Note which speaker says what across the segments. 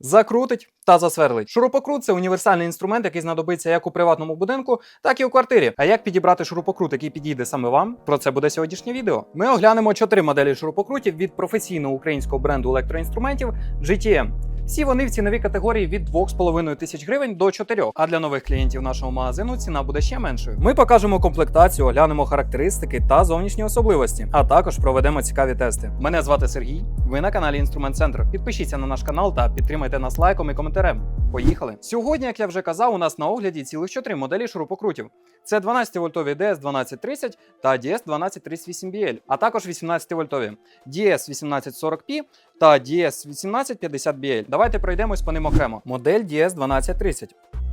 Speaker 1: Закрутить та засверлить. Шурупокрут це універсальний інструмент, який знадобиться як у приватному будинку, так і у квартирі. А як підібрати шурупокрут, який підійде саме вам? Про це буде сьогоднішнє відео. Ми оглянемо чотири моделі шурупокрутів від професійного українського бренду електроінструментів GTM. Всі вони в ціновій категорії від 2,5 тисяч гривень до 4. А для нових клієнтів нашого магазину ціна буде ще меншою. Ми покажемо комплектацію, оглянемо характеристики та зовнішні особливості, а також проведемо цікаві тести. Мене звати Сергій. Ви на каналі Інструмент Центр. Підпишіться на наш канал та підтримайте нас лайком і коментарем. Поїхали! Сьогодні, як я вже казав, у нас на огляді цілих 4 моделі шурупокрутів. Це 12-вольтові DS1230 та DS1238BL, а також 18-вольтові DS1840P та DS1850BL. Давайте пройдемось по ним окремо. Модель DS1230.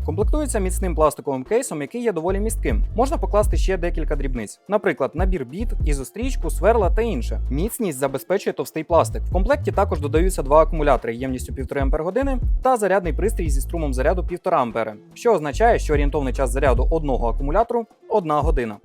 Speaker 1: Комплектується міцним пластиковим кейсом, який є доволі містким. Можна покласти ще декілька дрібниць, наприклад, набір біт, ізострічку, сверла та інше. Міцність забезпечує товстий пластик. В комплекті також додаються два акумулятори ємністю 1,5 Ах та зарядний пристрій зі струмом заряду 1,5 А, що означає, що орієнтовний час заряду одного акумулятору 1 година.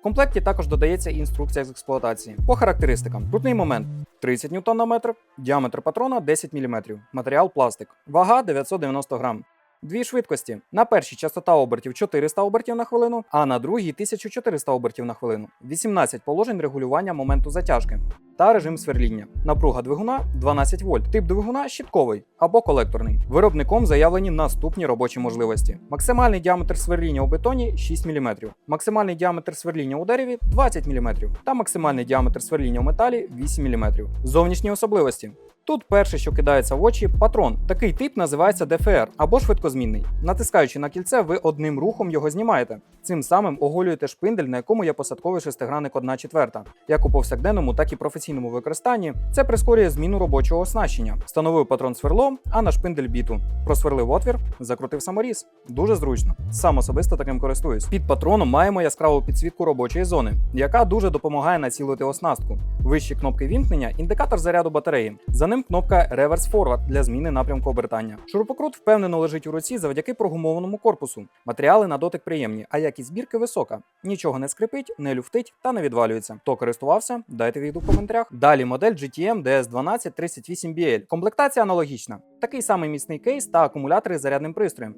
Speaker 1: В комплекті також додається інструкція з експлуатації. По характеристикам: крутний момент 30 Нм діаметр патрона 10 мм, матеріал пластик, вага 990 грам. Дві швидкості. На першій частота обертів 400 обертів на хвилину, а на другій 1400 обертів на хвилину. 18 положень регулювання моменту затяжки та режим сверління. Напруга двигуна 12 вольт. Тип двигуна щитковий або колекторний. Виробником заявлені наступні робочі можливості: максимальний діаметр сверління у бетоні 6 мм, максимальний діаметр сверління у дереві 20 мм та максимальний діаметр сверління у металі 8 мм. Зовнішні особливості. Тут перше, що кидається в очі, патрон. Такий тип називається ДФР або швидкозмінний. Натискаючи на кільце, ви одним рухом його знімаєте. Цим самим оголюєте шпиндель, на якому є посадковий шестигранник 1 четверта. Як у повсякденному, так і професійному використанні. Це прискорює зміну робочого оснащення. Встановив патрон сверло, а на шпиндель біту. Просверлив отвір, закрутив саморіз. Дуже зручно. Сам особисто таким користуюсь. Під патроном маємо яскраву підсвітку робочої зони, яка дуже допомагає націлити оснастку. Вищі кнопки вімкнення індикатор заряду батареї. За ним кнопка Reverse Forward для зміни напрямку обертання. Шурупокрут впевнено лежить у руці завдяки прогумованому корпусу. Матеріали на дотик приємні, а якість збірки висока. Нічого не скрипить, не люфтить та не відвалюється. Хто користувався, дайте відгук в коментарях. Далі модель GTM DS1238BL. Комплектація аналогічна. Такий самий міцний кейс та акумулятори з зарядним пристроєм.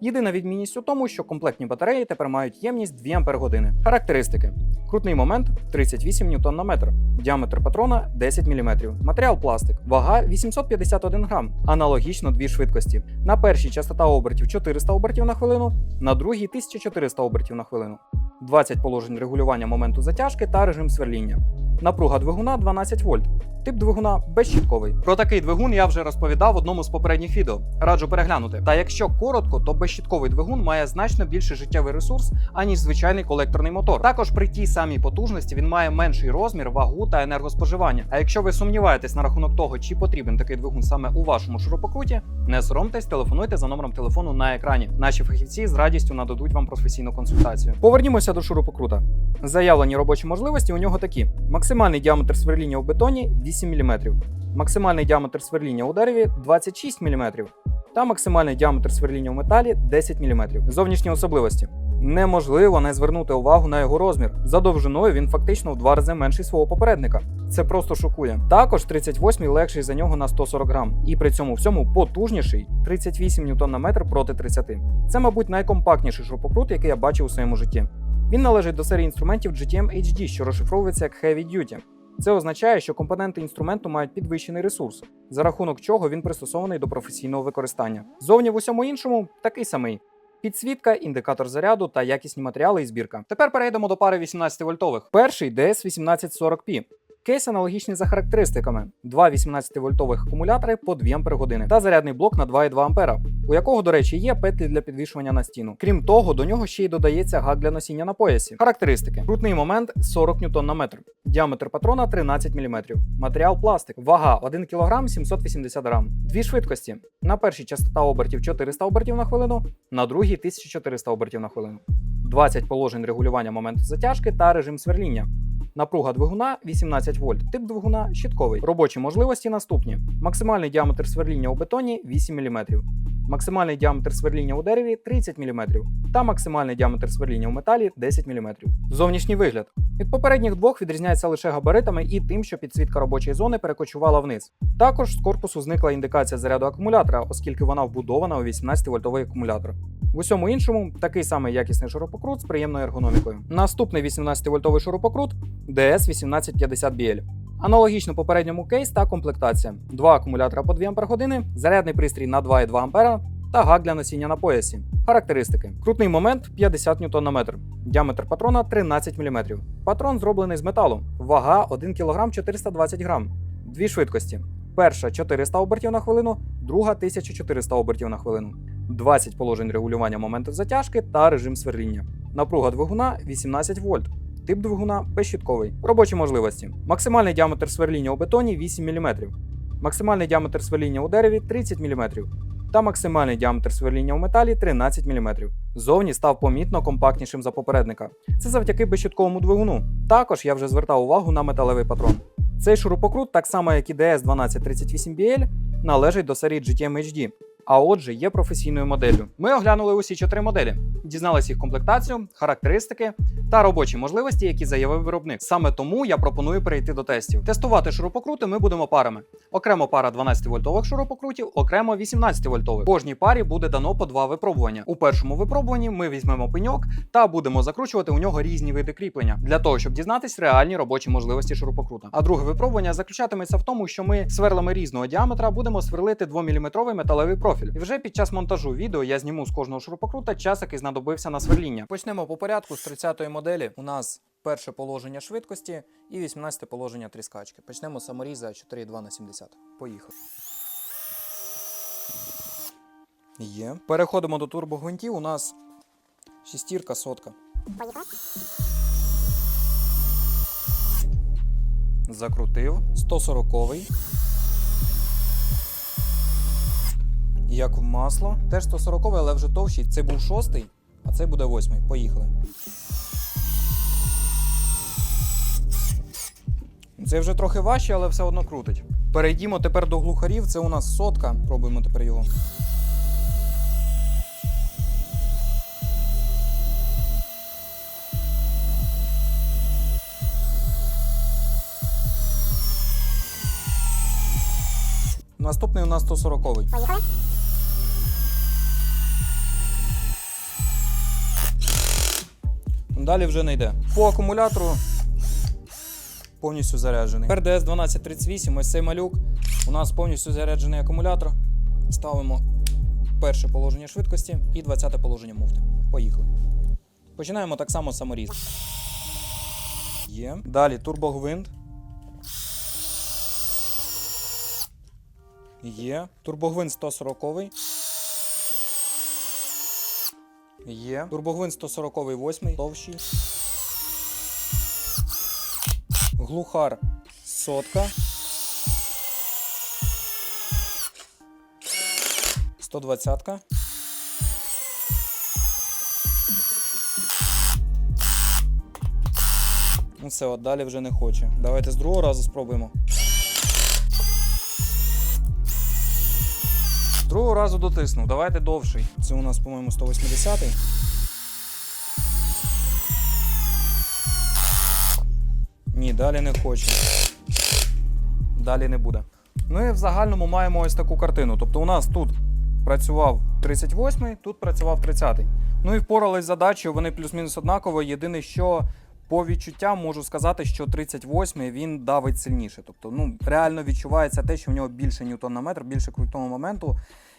Speaker 1: Єдина відмінність у тому, що комплектні батареї тепер мають ємність 2 Ах. Характеристики: крутний момент 38 Нм на метр, діаметр патрона 10 мм, матеріал пластик, вага 851 грам, аналогічно дві швидкості. На першій частота обертів 400 обертів на хвилину, на другій 1400 обертів на хвилину. 20 положень регулювання моменту затяжки та режим сверління. Напруга двигуна 12 вольт. Тип двигуна безщітковий. Про такий двигун я вже розповідав в одному з попередніх відео. Раджу переглянути. Та якщо коротко, то безщітковий двигун має значно більший життєвий ресурс, аніж звичайний колекторний мотор. Також при тій самій потужності він має менший розмір, вагу та енергоспоживання. А якщо ви сумніваєтесь на рахунок того, чи потрібен такий двигун саме у вашому шурупокруті, не соромтесь, телефонуйте за номером телефону на екрані. Наші фахівці з радістю нададуть вам професійну консультацію. Повернімося до шурупокрута. Заявлені робочі можливості у нього такі: максимальний діаметр сверління у бетоні 8 мм, максимальний діаметр сверління у дереві 26 мм та максимальний діаметр сверління у металі 10 мм. Зовнішні особливості. Неможливо не звернути увагу на його розмір. За довжиною він фактично в два рази менший свого попередника. Це просто шокує. Також 38-й легший за нього на 140 грам, і при цьому всьому потужніший 38 ньютон на метр проти 30. Це, мабуть, найкомпактніший шурупокрут, який я бачив у своєму житті. Він належить до серії інструментів GTM HD, що розшифровується як Heavy Duty. Це означає, що компоненти інструменту мають підвищений ресурс, за рахунок чого він пристосований до професійного використання. Зовні в усьому іншому такий самий. Підсвітка, індикатор заряду та якісні матеріали і збірка. Тепер перейдемо до пари 18 вольтових. Перший DS1840P. Кейс аналогічний за характеристиками: два 18-вольтових акумулятори по 2 Ах та зарядний блок на 2,2 А, у якого, до речі, є петлі для підвішування на стіну. Крім того, до нього ще й додається гак для носіння на поясі. Характеристики: крутний момент 40 ньютон на метр, діаметр патрона 13 мм, матеріал пластик, вага 1 кг 780 грам. Дві швидкості. На першій частота обертів 400 обертів на хвилину, на другій 1400 обертів на хвилину. 20 положень регулювання моменту затяжки та режим сверління. Напруга двигуна 18 вольт, тип двигуна щитковий. Робочі можливості наступні: максимальний діаметр сверління у бетоні 8 мм, максимальний діаметр сверління у дереві 30 мм та максимальний діаметр сверління у металі 10 мм. Зовнішній вигляд. Від попередніх двох відрізняється лише габаритами і тим, що підсвітка робочої зони перекочувала вниз. Також з корпусу зникла індикація заряду акумулятора, оскільки вона вбудована у 18-вольтовий акумулятор. В усьому іншому такий самий якісний шурупокрут з приємною ергономікою. Наступний 18-вольтовий шурупокрут DS1850BL. Аналогічно попередньому кейс та комплектація: два акумулятора по 2 Ах, зарядний пристрій на 2,2 А та гак для носіння на поясі. Характеристики: крутний момент 50 Нм, діаметр патрона 13 мм. Патрон зроблений з металу, вага 1 кг 420 г. Дві швидкості: перша 400 обертів на хвилину, друга 1400 обертів на хвилину. 20 положень регулювання моментів затяжки та режим сверління. Напруга двигуна 18 вольт. Тип двигуна безщітковий. Робочі можливості. Максимальний діаметр сверління у бетоні 8 мм. Максимальний діаметр сверління у дереві 30 мм. Та максимальний діаметр сверління у металі 13 мм. Зовні став помітно компактнішим за попередника. Це завдяки безщітковому двигуну. Також я вже звертав увагу на металевий патрон. Цей шурупокрут, так само як і DS1238BL, належить до серії GTM HD, а отже, є професійною моделлю. Ми оглянули усі чотири моделі, дізналися їх комплектацію, характеристики та робочі можливості, які заявив виробник. Саме тому я пропоную перейти до тестів. Тестувати шурупокрути ми будемо парами. Окремо пара 12-вольтових шурупокрутів, окремо 18-вольтових. Кожній парі буде дано по два випробування. У першому випробуванні ми візьмемо пеньок та будемо закручувати у нього різні види кріплення для того, щоб дізнатись реальні робочі можливості шурупокрута. А друге випробування заключатиметься в тому, що ми сверлами різного діаметра будемо сверлити 2-мм металевий профіль. І вже під час монтажу відео я зніму з кожного шурупокрута час, який знадобився на сверління. Почнемо по порядку з 30-ї моделі. У нас перше положення швидкості і 18 положення тріскачки. Почнемо з саморіза 4,2 на 70. Поїхали. Є. Переходимо до турбогвинтів. У нас шістірка, сотка. Закрутив. 140-й. Як в масло. Теж 140 але вже товщий. Це був шостий, а це буде восьмий. Поїхали. Це вже трохи важче, але все одно крутить. Перейдімо тепер до глухарів. Це у нас сотка. Пробуємо тепер його. Наступний у нас 140
Speaker 2: Поїхали.
Speaker 1: Далі вже не йде. По акумулятору повністю заряджений. Тепер DS 1238, ось цей малюк. У нас повністю заряджений акумулятор. Ставимо перше положення швидкості і 20 положення муфти. Поїхали. Починаємо так само з саморіз. Є. Далі турбогвинт. Є. Турбогвинт 140. Є. Турбогвинт 140 8 товщий. Глухар сотка. 120. Ну все, от далі вже не хоче. Давайте з другого разу спробуємо. Другого разу дотиснув. Давайте довший. Це у нас, по-моєму, 180-й. Ні, далі не хоче. Далі не буде. Ну і в загальному маємо ось таку картину. Тобто у нас тут працював 38-й, тут працював 30-й. Ну і впорались з задачею, вони плюс-мінус однаково. Єдине, що по відчуттям можу сказати, що 38-й він давить сильніше. Тобто, ну, реально відчувається те, що в нього більше ньютон на метр, більше крутного моменту.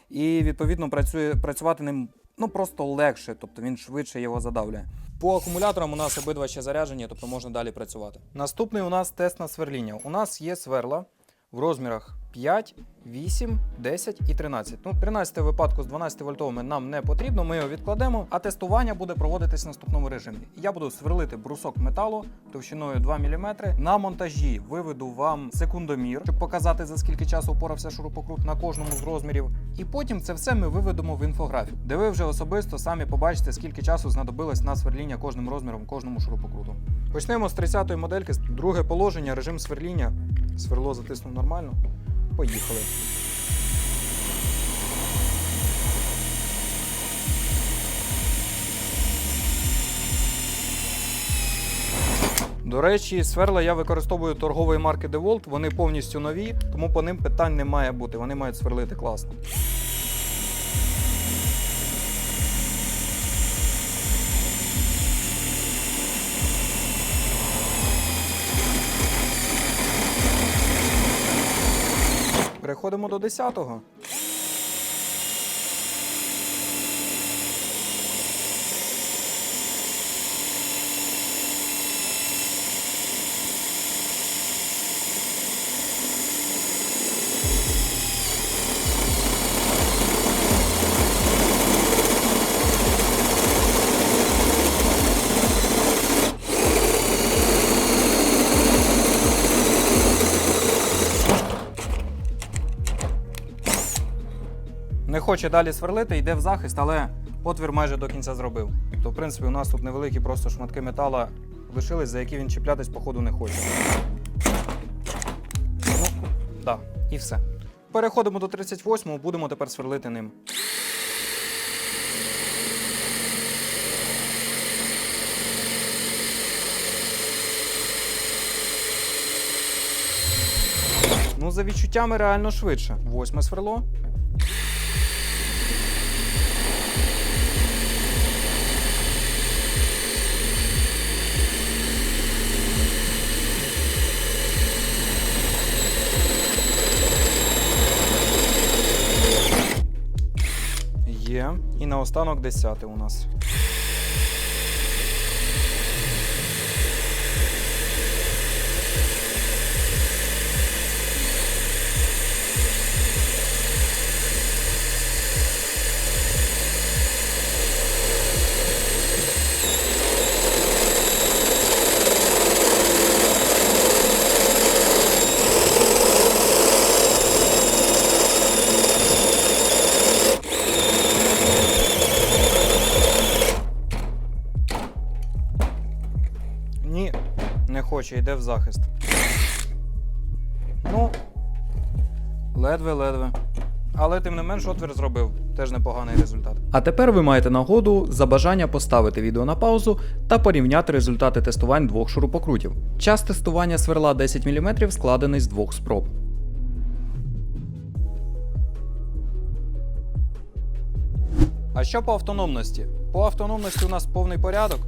Speaker 1: І відповідно працює, працювати ним ну, просто легше, тобто він швидше його задавлює. По акумуляторам у нас обидва ще заряджені, тобто можна далі працювати. Наступний у нас тест на сверління. У нас є сверла в розмірах 5, 8, 10 і 13. Ну, 13 випадку з 12 вольтовими нам не потрібно, ми його відкладемо, а тестування буде проводитись в наступному режимі. Я буду сверлити брусок металу товщиною 2 мм. На монтажі виведу вам секундомір, щоб показати за скільки часу впорався шурупокрут на кожному з розмірів. І потім це все ми виведемо в інфографік, де ви вже особисто самі побачите, скільки часу знадобилось на сверління кожним розміром, кожному шурупокруту. Почнемо з 30-ї модельки. Друге положення, режим сверління. Сверло затиснув нормально. Поїхали. До речі, сверла я використовую торгової марки DeWalt, вони повністю нові, тому по ним питань не має бути. Вони мають сверлити класно. Переходимо до 10-го. Хоче далі сверлити, йде в захист, але отвір майже до кінця зробив. То, в принципі, у нас тут невеликі просто шматки метала лишились, за які він чіплятись, походу, не хоче. Ну, да, і все. Переходимо до 38-го, будемо тепер сверлити ним. Ну, за відчуттями реально швидше. Восьме сверло. Наостанок десяте у нас. Йде в захист. Ну, ледве-ледве. Але тим не менш отвір зробив. Теж непоганий результат. А тепер ви маєте нагоду за бажання поставити відео на паузу та порівняти результати тестувань двох шурупокрутів. Час тестування сверла 10 мм складений з двох спроб. А що по автономності? По автономності у нас повний порядок.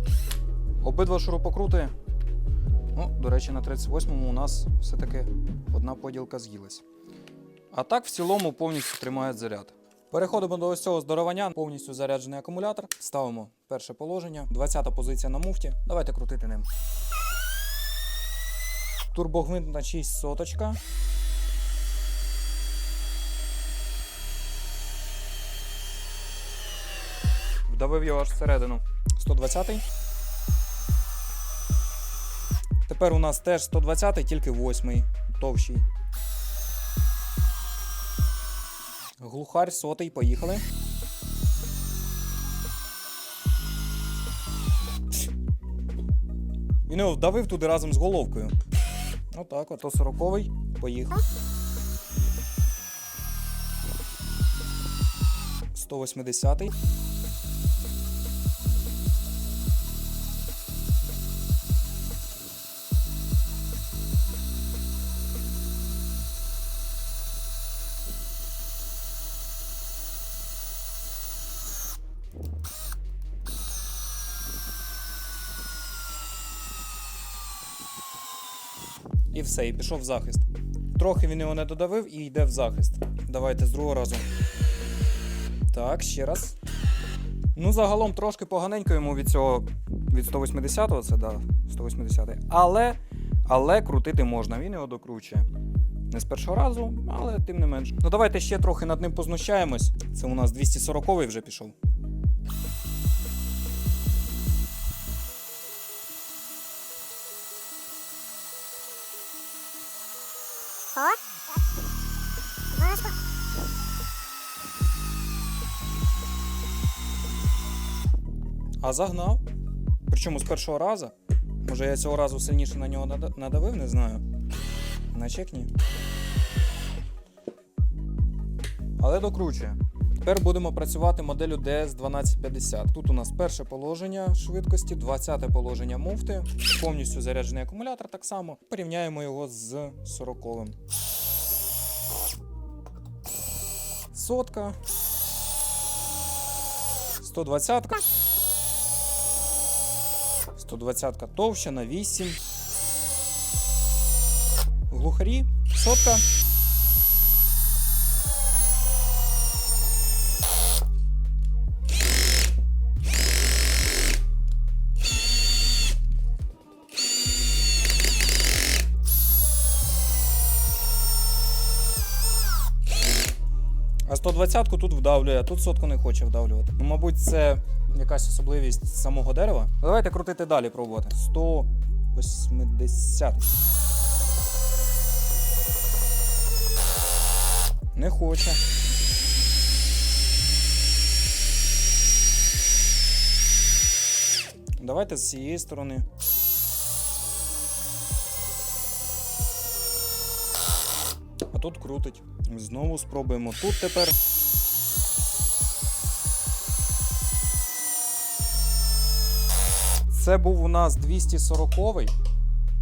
Speaker 1: Обидва шурупокрути. Ну, до речі, на 38-му у нас все-таки одна поділка з'їлась. А так, в цілому, повністю тримають заряд. Переходимо до ось цього здоровання. Повністю заряджений акумулятор. Ставимо перше положення. 20-та позиція на муфті. Давайте крутити ним. Турбогвинт на 6 соточка. Вдавив його аж всередину. 120-й. Тепер у нас теж 120, тільки 8 товщий. Глухарь сотий, поїхали. Він його вдавив туди разом з головкою. Отак, ото 40-й. Поїхав. 180-й. І все, і пішов в захист. Трохи він його не додавив і йде в захист. Давайте з другого разу. Так, ще раз. Ну, загалом трошки поганенько йому від цього від 180-го, це да, 180 Але, але крутити можна, він його докручує. Не з першого разу, але тим не менш. Ну давайте ще трохи над ним познущаємось. Це у нас 240-й вже пішов. А загнав. Причому з першого разу. Може я цього разу сильніше на нього надавив, не знаю. Наче як ні. Але докручує. Тепер будемо працювати моделлю DS1250. Тут у нас перше положення швидкості, 20 положення муфти, повністю заряджений акумулятор так само. Порівняємо його з 40-м. Сотка. 120. 120 товща на 8. Глухарі. Сотка. А 120-ку тут вдавлює, а тут сотку не хоче вдавлювати. Ну, мабуть, це якась особливість самого дерева. Давайте крутити далі пробувати. 180. Не хоче. Давайте з цієї сторони. А тут крутить. Знову спробуємо тут тепер. Це був у нас 240-й.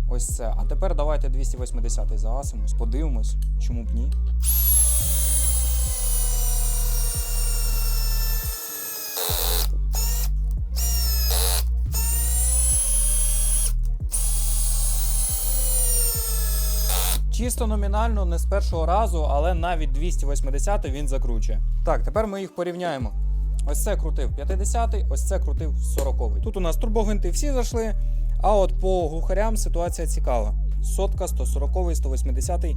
Speaker 1: Ось це. А тепер давайте 280-й загасимось, подивимось, чому б ні. Чисто номінально, не з першого разу, але навіть 280 він закручує. Так, тепер ми їх порівняємо. Ось це крутив 50-й, ось це крутив 40-й. Тут у нас турбогвинти всі зайшли, а от по глухарям ситуація цікава. Сотка, 140-й, 180-й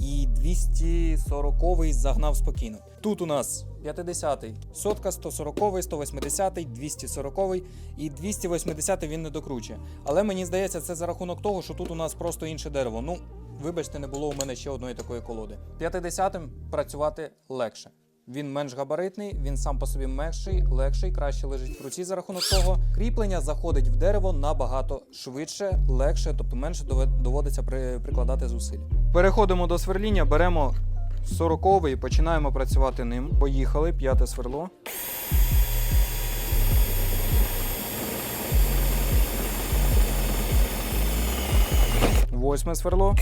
Speaker 1: і 240-й загнав спокійно. Тут у нас 50-й, сотка, 140-й, 180-й, 240-й і 280-й він не докручує. Але мені здається, це за рахунок того, що тут у нас просто інше дерево. Ну, вибачте, не було у мене ще одної такої колоди. 50-м працювати легше. Він менш габаритний, він сам по собі менший, легший, краще лежить в руці за рахунок того. Кріплення заходить в дерево набагато швидше, легше, тобто менше доводиться при, прикладати зусиль. Переходимо до сверління, беремо 40 і починаємо працювати ним. Поїхали, п'яте сверло. Восьме сверло.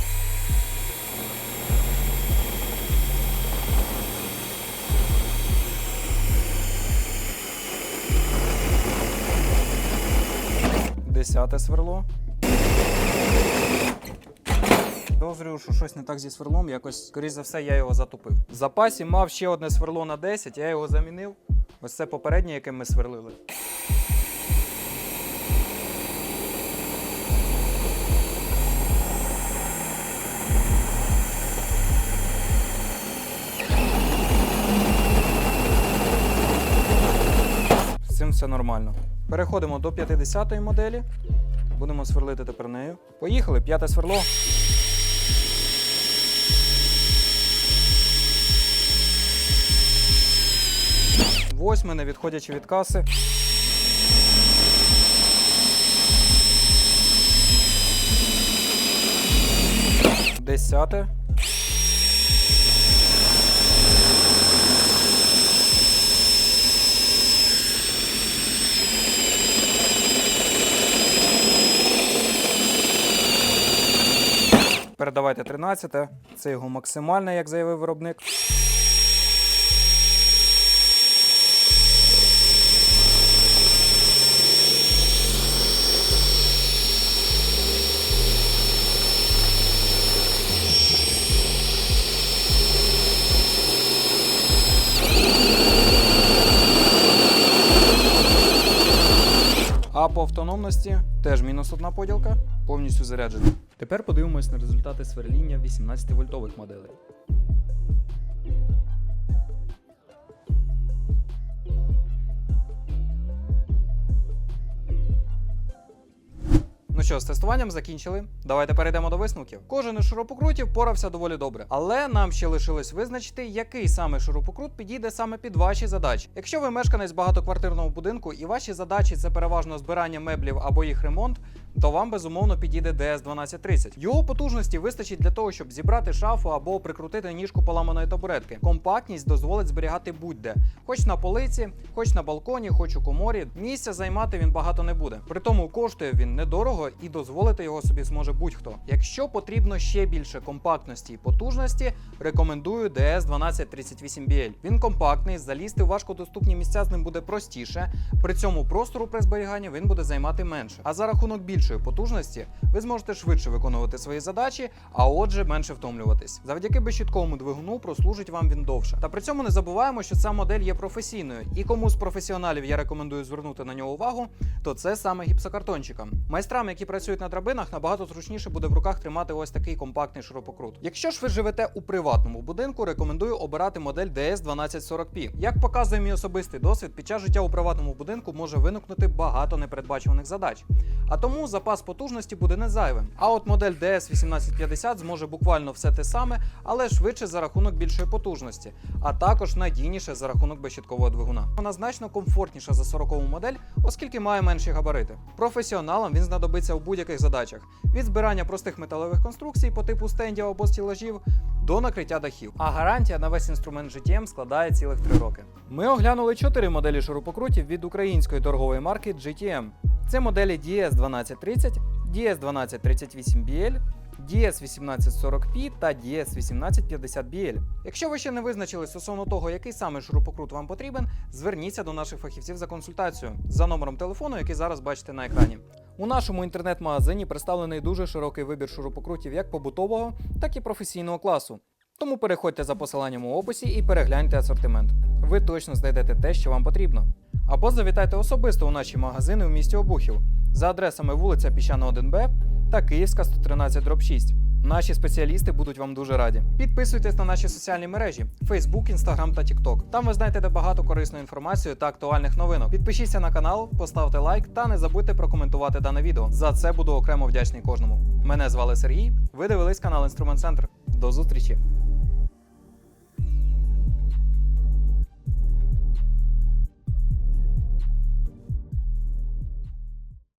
Speaker 1: Десяте сверло. Підозрюю, що щось не так зі сверлом, якось, скоріш за все, я його затупив. В запасі мав ще одне сверло на 10, я його замінив. Ось це попереднє, яке ми сверлили. Все нормально. Переходимо до 50-ї моделі. Будемо сверлити тепер нею. Поїхали, п'яте сверло. Восьме, не відходячи від каси. Десяте. Передавайте 13. Це його максимальне, як заявив виробник. По автономності теж мінус одна поділка, повністю заряджений. Тепер подивимось на результати сверління 18 вольтових моделей. Що, з тестуванням закінчили. Давайте перейдемо до висновків. Кожен із шурупокрутів порався доволі добре, але нам ще лишилось визначити, який саме шурупокрут підійде саме під ваші задачі. Якщо ви мешканець багатоквартирного будинку і ваші задачі це переважно збирання меблів або їх ремонт, то вам безумовно підійде DS1230. Його потужності вистачить для того, щоб зібрати шафу або прикрутити ніжку поламаної табуретки. Компактність дозволить зберігати будь-де, хоч на полиці, хоч на балконі, хоч у коморі. Місця займати він багато не буде. При тому коштує він недорого і дозволити його собі зможе будь-хто. Якщо потрібно ще більше компактності і потужності, рекомендую DS1238BL. Він компактний, залізти в важкодоступні місця з ним буде простіше. При цьому простору при зберіганні він буде займати менше. А за рахунок більшої потужності ви зможете швидше виконувати свої задачі, а отже, менше втомлюватись. Завдяки безщітковому двигуну прослужить вам він довше. Та при цьому не забуваємо, що ця модель є професійною, і кому з професіоналів я рекомендую звернути на нього увагу, то це саме гіпсокартончиком. Майстрам, які працюють на драбинах, набагато зручніше буде в руках тримати ось такий компактний шурупокрут. Якщо ж ви живете у приватному будинку, рекомендую обирати модель DS1240P. Як показує мій особистий досвід, під час життя у приватному будинку може виникнути багато непередбачуваних задач. А тому запас потужності буде не зайвим. А от модель DS1850 зможе буквально все те саме, але швидше за рахунок більшої потужності, а також надійніше за рахунок безщіткового двигуна. Вона значно комфортніша за 40-му модель, оскільки має менші габарити. Професіоналам він знадобиться у будь-яких задачах: від збирання простих металевих конструкцій по типу стендів або стілажів до накриття дахів. А гарантія на весь інструмент GTM складає цілих 3 роки. Ми оглянули 4 моделі шурупокрутів від української торгової марки GTM. Це моделі DS1230, DS1238BL, DS1840P та DS1850BL. Якщо ви ще не визначили стосовно того, який саме шурупокрут вам потрібен, зверніться до наших фахівців за консультацією за номером телефону, який зараз бачите на екрані. У нашому інтернет-магазині представлений дуже широкий вибір шурупокрутів як побутового, так і професійного класу. Тому переходьте за посиланням у описі і перегляньте асортимент. Ви точно знайдете те, що вам потрібно. Або завітайте особисто у наші магазини в місті Обухів за адресами вулиця Піщана 1Б та Київська 113 6. Наші спеціалісти будуть вам дуже раді. Підписуйтесь на наші соціальні мережі: Facebook, Instagram та TikTok. Там ви знайдете багато корисної інформації та актуальних новинок. Підпишіться на канал, поставте лайк та не забудьте прокоментувати дане відео. За це буду окремо вдячний кожному. Мене звали Сергій. Ви дивились канал Інструмент Центр. До зустрічі!